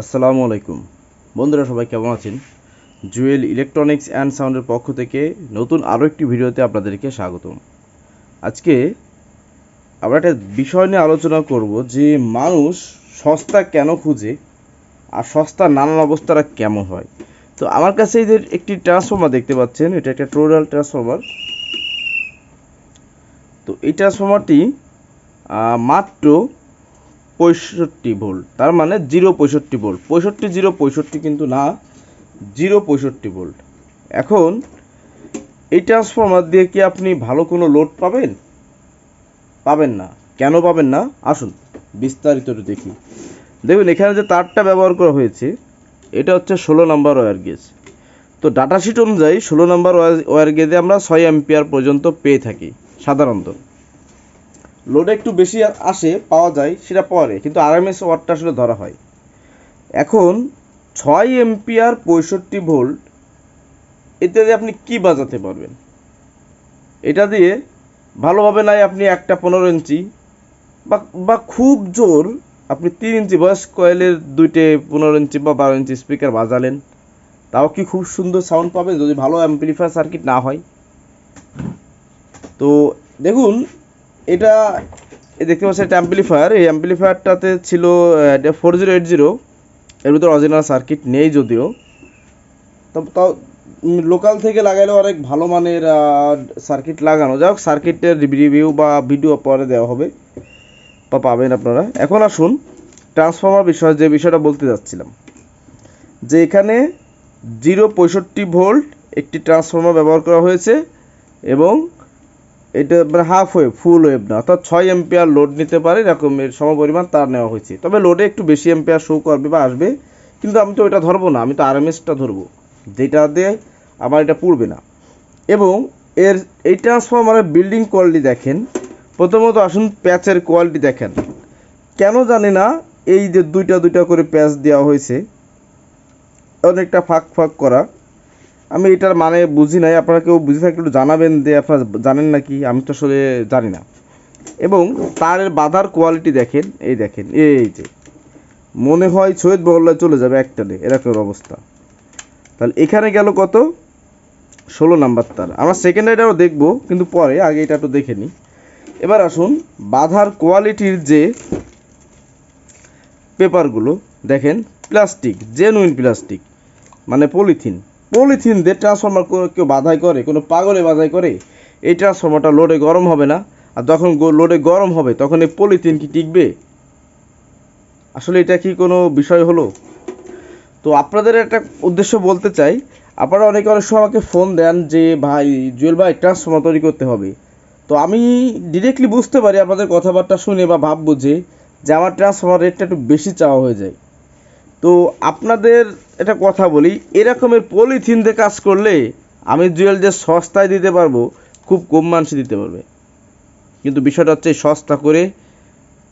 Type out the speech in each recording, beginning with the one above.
আসসালামু আলাইকুম। বন্ধুরা, সবাই কেমন আছেন? জুয়েল ইলেকট্রনিক্স অ্যান্ড সাউন্ডের পক্ষ থেকে নতুন আরও একটি ভিডিওতে আপনাদেরকে স্বাগতম। আজকে আমরা একটা বিষয় নিয়ে আলোচনা করব যে মানুষ সস্তা কেন খুঁজে আর সস্তার নানান অবস্থাটা কেমন হয়। তো আমার কাছে এদের একটি ট্রান্সফর্মার দেখতে পাচ্ছেন, এটা একটা টোটাল ট্রান্সফর্মার তো এই ট্রান্সফর্মারটি মাত্র পঁয়ষট্টি ভোল্ট। তার মানে জিরো পঁয়ষট্টি ভোল্ট। পঁয়ষট্টি, জিরো পঁয়ষট্টি কিন্তু না, জিরো পঁয়ষট্টি ভোল্ট। এখন, এই ট্রান্সফর্মার দিয়ে কি আপনি ভালো কোনো লোড পাবেন? পাবেন না। কেন পাবেন না? আসুন, বিস্তারিত দেখি। দেখুন, এখানে যে তারটা ব্যবহার করা হয়েছে, এটা হচ্ছে ষোলো নাম্বার ওয়্যার গেজ তো ডাটা শিট অনুযায়ী ষোলো নাম্বার ওয়্যার গেজে আমরা ছয় অ্যাম্পিয়ার পর্যন্ত পেয়ে থাকি, সাধারণত। লোড একটু বেশি আসে, পাওয়া যায়, সেটা পরে। কিন্তু আরএমএস ওয়াটটা আসলে ধরা হয়। এখন ছয় এম্পিয়ার পঁয়ষট্টি ভোল্ট, এতে আপনি কি বাজাতে পারবেন? এটা দিয়ে ভালোভাবে নাই আপনি একটা পনেরো ইঞ্চি, বা বা খুব জোর আপনি তিন ইঞ্চি, বয়স কয়েলের দুইটে পনেরো ইঞ্চি বা বারো ইঞ্চি স্পিকার বাজালেন। তাও কি খুব সুন্দর সাউন্ড পাবেন যদি ভালো অ্যাম্পলিফায়ার সার্কিট না হয়। তো দেখুন এটা দেখতে পাচ্ছেন একটা অ্যাম্পলিফায়ার এই অ্যাম্পলিফায়ারটাতে ছিল এটা ফোর জিরো এইট জিরো এর ভিতরে অরিজিনাল সার্কিট নেই যদিও। তাও লোকাল থেকে লাগাইলে অনেক ভালো মানের সার্কিট লাগানো। যাক সার্কিটের রিভিউ বা ভিডিও পরে দেওয়া হবে। বা পাবেন আপনারা। এখন আসুন ট্রান্সফর্মার বিষয়ে যে বিষয়টা বলতে যাচ্ছিলাম। যে এখানে জিরো পঁয়ষট্টি ভোল্ট একটি ট্রান্সফর্মার ব্যবহার করা হয়েছে এবং এটা মানে হাফ ওয়েভ ফুল ওয়েভ না। অর্থাৎ ছয় এম্পিয়ার লোড নিতে পারে এরকমের সমপরিমাণ তার নেওয়া হয়েছে। তবে লোডে একটু বেশি এম্পিয়ার শো করবে বা আসবে, কিন্তু আমি তো এটা ধরবো না, আমি তো আরএমএসটা ধরবো, যেটা দিয়ে আমার এটা পুড়বে না। এবং এর, এই ট্রান্সফরমারের বিল্ডিং কোয়ালিটি দেখেন, প্রথমত আসুন প্যাচের কোয়ালিটি দেখেন। কেন জানি না, এই যে দুইটা দুইটা করে প্যাচ দেওয়া হয়েছে, অনেকটা ফাঁক ফাঁক করা। আমি এটার মানে বুঝি নাই। আপনারা কেউ বুঝে থাকলে একটু জানাবেন যে আপনারা জানেন নাকি? আমি তো আসলে জানি না। এবং তারের বাধার কোয়ালিটি দেখেন, এই দেখেন, এই যে। মনে হয় সৈয়দ বগল্লায় চলে যাবে একটানে এরকম অবস্থা। তাহলে এখানে গেল কত? ষোলো নাম্বার তার। আমরা সেকেন্ড এটাও দেখব, কিন্তু পরে, আগে এটা একটু দেখে নিই। এবার আসুন, বাধার কোয়ালিটির যে পেপারগুলো দেখেন প্লাস্টিক জেনুইন প্লাস্টিক মানে পলিথিন পলিথিন দিয়ে ট্রান্সফর্মার কেউ বাধাই করে, কোনো পাগলে বাধাই করে, এই ট্রান্সফর্মারটা লোডে গরম হবে না। আর যখন লোডে গরম হবে, তখন এই পলিথিন কি টিকবে? আসলে এটা কি কোনো বিষয় হলো? তো আপনাদের একটা উদ্দেশ্য বলতে চাই। আপনারা অনেকে অনেক সময় আমাকে ফোন দেন যে, ভাই, জুয়েল ভাই ট্রান্সফর্মার তৈরি করতে হবে। তো আমি ডিরেক্টলি বুঝতে পারি আপনাদের কথাবার্তা শুনে বা ভাব বুঝে যে আমার ট্রান্সফর্মার রেটটা একটু বেশি চাওয়া হয়ে যায়। তো আপনাদের এটা কথা বলি, এরকমের পলিথিন দিয়ে কাজ করলে আমি জুয়েল যে সস্তায় দিতে পারব, খুব কম মানুষই দিতে পারবে। কিন্তু বিষয়টা হচ্ছে সস্তা করে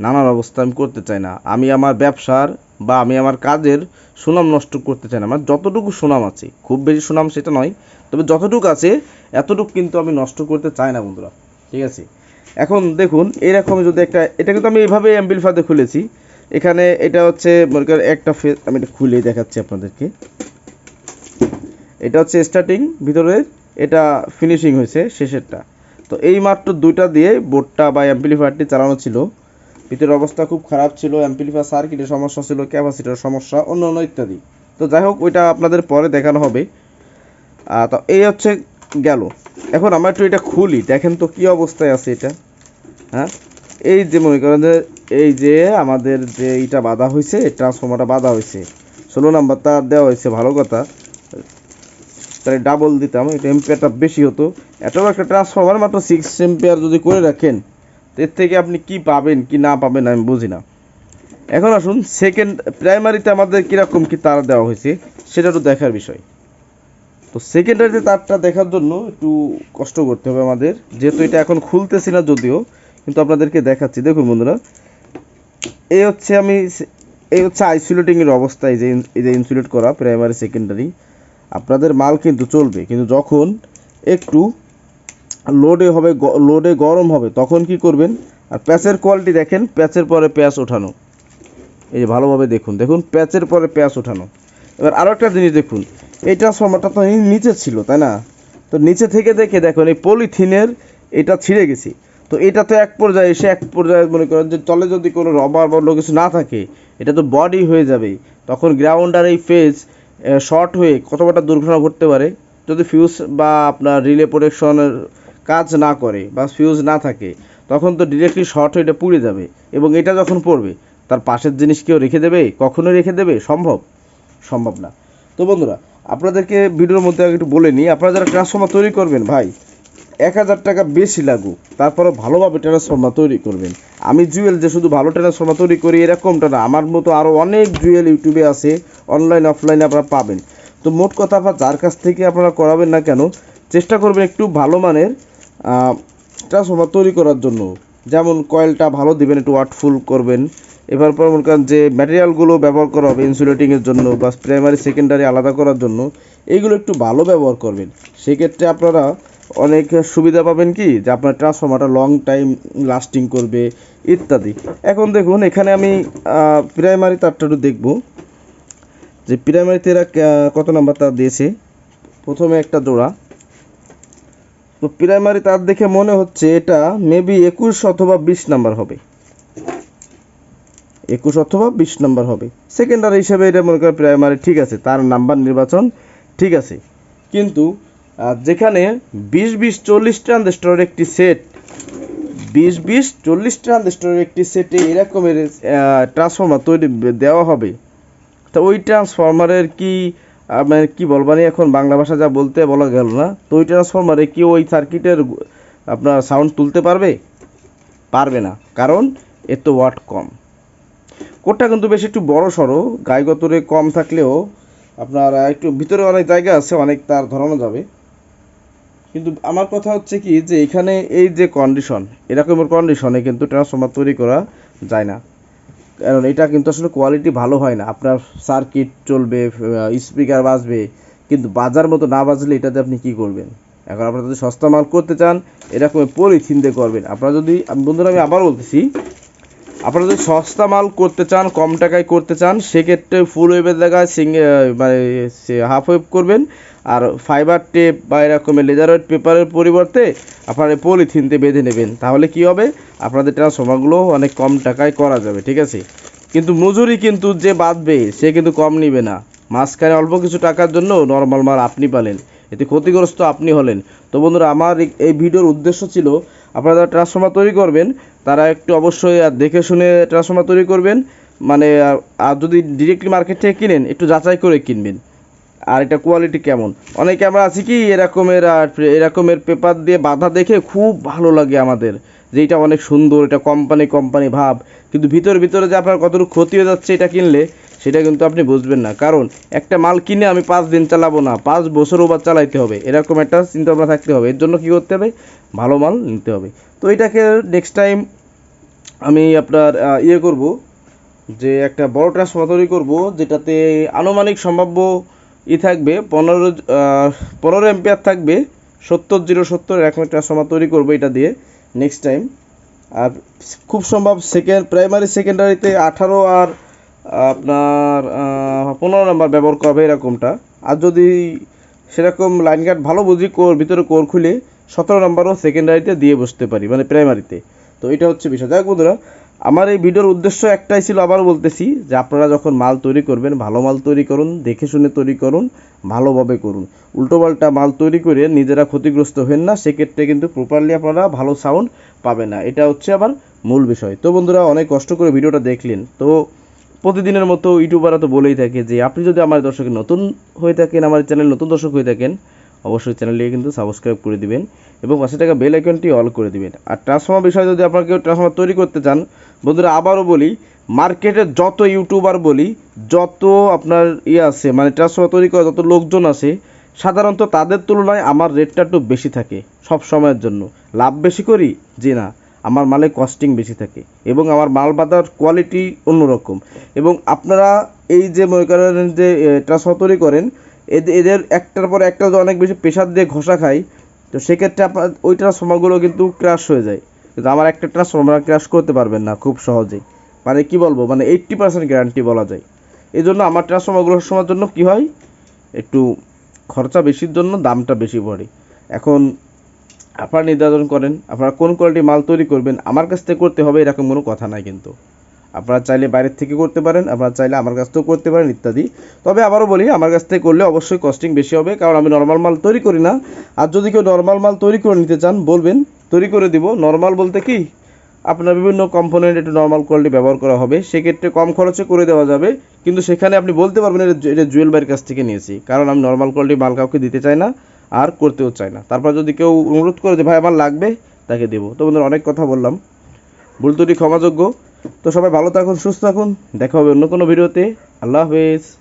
নানান অবস্থা আমি করতে চাই না। আমি আমার ব্যবসার বা আমি আমার কাজের সুনাম নষ্ট করতে চাই না। আমার যতটুকু সুনাম আছে, খুব বেশি সুনাম সেটা নয়, তবে যতটুকু আছে, এতটুকু কিন্তু আমি নষ্ট করতে চাই না বন্ধুরা। ঠিক আছে? এখন দেখুন এরকম যদি একটা, এটা কিন্তু আমি এইভাবে অ্যাম্বিলফাতে খুলেছি। এখানে এটা হচ্ছে, মনে করেন একটা ফেজ আমি এটা খুলে দেখাচ্ছি আপনাদেরকে। এটা হচ্ছে স্টার্টিং ভিতরের এটা ফিনিশিং হয়েছে, শেষেরটা। তো এই মাত্র দুইটা দিয়ে বোর্ডটা বা অ্যাম্পলিফায়ারটি চালানো ছিল। ভিতরের অবস্থা খুব খারাপ ছিল অ্যাম্পলিফায়ার সার্কিটের সমস্যা ছিল ক্যাপাসিটার সমস্যা, অন্য অন্য ইত্যাদি। তো যাই হোক, ওইটা আপনাদের পরে দেখানো হবে। তো এই হচ্ছে গেল। এখন আমরা একটু এটা খুলি, দেখেন তো কি অবস্থায় আছে এটা। হ্যাঁ? এই যে মনে করেন যে, এই যে আমাদের যে এটা বাঁধা হয়েছে ট্রান্সফর্মারটা বাঁধা হয়েছে ষোলো নাম্বার তার দেওয়া হয়েছে ভালো কথা। তাই ডাবল দিতাম, এটা এম্পিয়ারটা বেশি হতো। এত একটা ট্রান্সফর্মার মাত্র সিক্স এম্পিয়ার যদি করে রাখেন, এর থেকে আপনি কি পাবেন, কি না পাবেন, আমি বুঝি না। এখন আসুন সেকেন্ড প্রাইমারিতে আমাদের কীরকম কি তার দেওয়া হয়েছে সেটা একটু দেখার বিষয়। তো সেকেন্ডারিতে তারটা দেখার জন্য একটু কষ্ট করতে হবে আমাদের, যেহেতু এটা এখন খুলতেছি না যদিও কিন্তু আপনাদেরকে দেখাচ্ছি। দেখুন বন্ধুরা এই হচ্ছে আমি এই হচ্ছে আইসোলেটিংয়ের অবস্থা, এই যে এই যে ইনসুলেট করা প্রাইমারি সেকেন্ডারি আপনাদের মাল কিন্তু চলবে, কিন্তু যখন একটু লোডে হবে লোডে গরম হবে, তখন কি করবেন? আর প্যাচের কোয়ালিটি দেখেন, প্যাচের পরে প্যাচ ওঠানো। এই যে ভালোভাবে দেখুন দেখুন, প্যাচের পরে প্যাচ ওঠানো। এবার আরও একটা জিনিস দেখুন এই ট্রান্সফর্মারটা তো নিচে ছিল, তাই না? তো নিচে থেকে দেখে দেখুন, এই পলিথিনের এটা ছিঁড়ে গেছে। তো এটা তো এক পর্যায়ে এসে এক পর্যায়ে মনে করেন যে তলে যদি কোনো রবার বা অন্য কিছু না থাকে, এটা তো বডি হয়ে যাবে তখন গ্রাউন্ড আর এই ফেজ শর্ট হয়ে কত বড় দুর্ঘটনা ঘটতে পারে, যদি ফিউজ বা আপনার রিলে প্রোটেকশনের কাজ না করে বা ফিউজ না থাকে, তখন তো ডিরেক্টলি শর্ট হয়ে এটা পুড়ে যাবে এবং এটা যখন পড়বে, তার পাশের জিনিস কেউ রেখে দেবে? কখনো রেখে দেবে? সম্ভব? সম্ভব না। তো বন্ধুরা, আপনাদেরকে ভিডিওর মধ্যে আগে একটু বলে নিই, আপনারা যারা ট্রান্সফর্মার তৈরি করবেন ভাই এক হাজার টাকা বেশি লাগুক তারপরে ভালোভাবে ট্রান্সফর্মার তৈরি করবেন। আমি জুয়েল যে শুধু ভালো ট্রান্সফর্মার তৈরি করি, এরকমটা না। আমার মতো আরও অনেক জুয়েল ইউটিউবে আছে অনলাইন অফলাইনে আপনারা পাবেন। তো মোট কথা আপনার যার কাছ থেকে আপনারা করাবেন না কেন, চেষ্টা করবেন একটু ভালো মানের ট্রান্সফর্মার তৈরি করার জন্য। যেমন কয়েলটা ভালো দিবেন, একটু ওয়াটফুল করবেন। এবার পর মনে করেন যে ম্যাটেরিয়ালগুলো ব্যবহার করা হবে ইনসুলেটিংয়ের জন্য বা প্রাইমারি সেকেন্ডারি আলাদা করার জন্য, এইগুলো একটু ভালো ব্যবহার করবেন। সেক্ষেত্রে আপনারা অনেক সুবিধা পাবেন কি? যে আপনার ট্রান্সফর্মারটা লং টাইম লাস্টিং করবে, ইত্যাদি। এখন দেখুন, এখানে আমি প্রাইমারি তারটা একটু দেখব। যে প্রাইমারিতে এরা কত নাম্বার তার দিয়েছে? প্রথমে একটা জোড়া। তো প্রাইমারি তার দেখে মনে হচ্ছে এটা মেবি একুশ অথবা বিশ নাম্বার হবে। একুশ অথবা বিশ নাম্বার হবে। সেকেন্ডারি হিসেবে এটা মনে করেন প্রাইমারি ঠিক আছে, তার নাম্বার নির্বাচন ঠিক আছে। কিন্তু যেখানে বিশ বিশ চল্লিশ ট্রানজিস্টরের একটি সেট, বিশ বিশ চল্লিশ ট্রানজিস্টরের একটি সেটে এরকমের ট্রান্সফর্মার তৈরি দেওয়া হবে। তো ওই ট্রান্সফর্মারের কি মানে কি বলবানি এখন বাংলা ভাষা যা বলতে বলা গেল না, তো ওই ট্রান্সফর্মারে কি ওই সার্কিটের আপনার সাউন্ড তুলতে পারবে? পারবে না, কারণ এর তো ওয়াট কম। কোডটা কিন্তু বেশ একটু বড় সড়ো গায়গতরে কম থাকলেও আপনার একটু ভিতরে অনেক জায়গা আছে, অনেক তার ধরানো যাবে। কিন্তু আমার কথা হচ্ছে কি যে এখানে এই যে কন্ডিশন এরকমের কন্ডিশনে কিন্তু ট্রান্সফরমার তৈরি করা যায় না। কারণ এটা কিন্তু আসলে কোয়ালিটি ভালো হয় না। আপনার সার্কিট চলবে স্পিকার বাজবে, কিন্তু বাজার মতো না বাজলে এটাতে আপনি কি করবেন? এখন আপনারা যদি সস্তা মাল করতে চান, এরকম পলিথিন দিয়ে করবেন। আপনারা যদি, বন্ধুরা, আমি আবার বলতেছি আপনারা যদি সস্তা মাল করতে চান, কম টাকায় করতে চান, সেক্ষেত্রে ফুল ওয়েবের জায়গায় সিঙ্গে মানে হাফ ওয়েব করবেন। আর ফাইবার টেপ বা এরকমের লেজার ওয়েট পেপারের পরিবর্তে আপনারা পলিথিন দিয়ে বেঁধে নেবেন। তাহলে কি হবে? আপনাদের ট্রান্সফর্মারগুলো অনেক কম টাকায় করা যাবে, ঠিক আছে? কিন্তু মজুরি কিন্তু যে বাঁধবে, সে কিন্তু কম নিবে না। মাঝখানে অল্প কিছু টাকার জন্য নর্মাল মাল আপনি পালেন। এতে ক্ষতিগ্রস্ত আপনি হলেন। তো বন্ধুরা, আমার এই- ভিডিওর উদ্দেশ্য ছিল, আপনারা যারা ট্রান্সফর্মার তৈরি করবেন, তারা একটু অবশ্যই আর দেখে শুনে ট্রান্সফর্মার তৈরি করবেন। মানে আর- আর যদি ডিরেক্টলি মার্কেট থেকে কিনেন, একটু যাচাই করে কিনবেন। আর এটা কোয়ালিটি কেমন? অনেকে আমরা আছি কি, এরকমের আর এরকমের পেপার দিয়ে বাঁধা দেখে খুব ভালো লাগে আমাদের, যে এটা অনেক সুন্দর, এটা কোম্পানি কোম্পানি ভাব। কিন্তু ভিতর, ভিতরে যে আপনার কতটুকু ক্ষতি হয়ে যাচ্ছে এটা কিনলে সেটা কিন্তু আপনি বুঝবেন না। কারণ একটা মাল কিনে আমি পাঁচ দিন চালাবো না, পাঁচ বছরও বা চালাইতে হবে। এরকম একটা চিন্তা ভাবনা থাকতে হবে। এর জন্য কী করতে হবে? ভালো মাল নিতে হবে। তো এটাকে নেক্সট টাইম আমি আপনার ইয়ে করব, যে একটা বড় ট্রান্সফর্মার তৈরি করব, যেটাতে আনুমানিক সম্ভাব্য ই থাকবে, পনেরো পনেরো এম্পিয়ার থাকবে, সত্তর জিরো সত্তর এরকম ট্রান্সফর্মার তৈরি করব এটা দিয়ে নেক্সট টাইম আর খুব সম্ভব সেকেন্ড প্রাইমারি সেকেন্ডারিতে আঠারো আর আপনার পনেরো নাম্বার ব্যবহার করবে এরকমটা। আর যদি সেরকম লাইন কাট ভালো বুঝি কোর ভিতরে কোর খুলে সতেরো নাম্বারও সেকেন্ডারিতে দিয়ে বসতে পারি মানে প্রাইমারিতে তো এটা হচ্ছে বিষয়। যাই বন্ধুরা, আমার এই ভিডিওর উদ্দেশ্য একটাই ছিল আবার বলতেছি যে আপনারা যখন মাল তৈরি করবেন, ভালো মাল তৈরি করুন, দেখে শুনে তৈরি করুন, ভালোভাবে করুন। উল্টোপাল্টা মাল তৈরি করে নিজেরা ক্ষতিগ্রস্ত হবেন না, সেক্ষেত্রে কিন্তু প্রপারলি আপনারা ভালো সাউন্ড পাবেন না। এটা হচ্ছে আমার মূল বিষয়। তো বন্ধুরা, অনেক কষ্ট করে ভিডিওটা দেখলেন। তো প্রতিদিনের মতো ইউটিউবাররা তো বলেই থাকে যে, আপনি যদি আমার দর্শকের নতুন হয়ে থাকেন, আমার চ্যানেল নতুন দর্শক হয়ে থাকেন, অবশ্যই চ্যানেলটিকে কিন্তু সাবস্ক্রাইব করে দিবেন এবং পাশে থাকা বেল আইকনটি অল করে দিবেন। আর ট্রান্সফর্মার বিষয়ে যদি আপনারা কেউ ট্রান্সফর্মার তৈরি করতে চান, বন্ধুরা আবারও বলি, মার্কেটে যত ইউটিউবার বলি, যত আপনার ইয়ে আছে মানে ট্রান্সফর্মার তৈরি করা যত লোকজন আছে, সাধারণত তাদের তুলনায় আমার রেটটা একটু বেশি থাকে সব সময়ের জন্য। লাভ বেশি করি? যে না। আমার মালে কস্টিং বেশি থাকে এবং আমার মাল বাঁধার কোয়ালিটি অন্যরকম। এবং আপনারা এই যে মনে করেন যে ট্রান্সফার তৈরি করেন এদের একটার পর একটা অনেক বেশি প্রেশার দিয়ে ঘষা খায়, তো সেক্ষেত্রে আপনার ওই ট্রান্সফর্মারগুলো কিন্তু ক্র্যাশ হয়ে যায়। কিন্তু আমার একটা ট্রান্সফর্মার ক্র্যাশ করতে পারবেন না খুব সহজেই। মানে কি বলব? মানে এইট্টি পার্সেন্ট গ্যারান্টি বলা যায়। এই জন্য আমার ট্রান্সফর্মারগুলো সময়ের জন্য কি হয়? একটু খরচা বেশির জন্য দামটা বেশি পড়ে। এখন আপনারা নির্ধারণ করেন, আপনারা কোন কোয়ালিটি মাল তৈরি করবেন, আমার কাছ থেকে করতে হবে, এরকম কোনো কথা নাই কিন্তু। আপনারা চাইলে বাইরের থেকে করতে পারেন, আপনারা চাইলে আমার কাছ থেকেও করতে পারেন, ইত্যাদি। তবে আবারও বলি, আমার কাছ থেকে করলে অবশ্যই কস্টিং বেশি হবে, কারণ আমি নর্মাল মাল তৈরি করি না। আর যদি কেউ নর্মাল মাল তৈরি করে নিতে চান, বলবেন, তৈরি করে দিব। নর্মাল বলতে কি? আপনার বিভিন্ন কম্পোনেন্ট একটু নর্মাল কোয়ালিটি ব্যবহার করা হবে, সেক্ষেত্রে কম খরচে করে দেওয়া যাবে। কিন্তু সেখানে আপনি বলতে পারবেন, এটা জুয়েল ভাইয়ের কাছ থেকে নিয়েছি। কারণ আমি নর্মাল কোয়ালিটি মাল কাউকে দিতে চাই না। আর করতেও চায় না। তারপর যদি কেউ অনুরোধ করে যে, ভাই, আমার লাগবে, তাকে দেবো। তো বন্ধুরা, অনেক কথা বললাম। ভুল ত্রুটি ক্ষমাযোগ্য। তো সবাই ভালো থাকুন, সুস্থ থাকুন। দেখা হবে অন্য কোনো ভিডিওতে। আল্লাহ হাফেজ।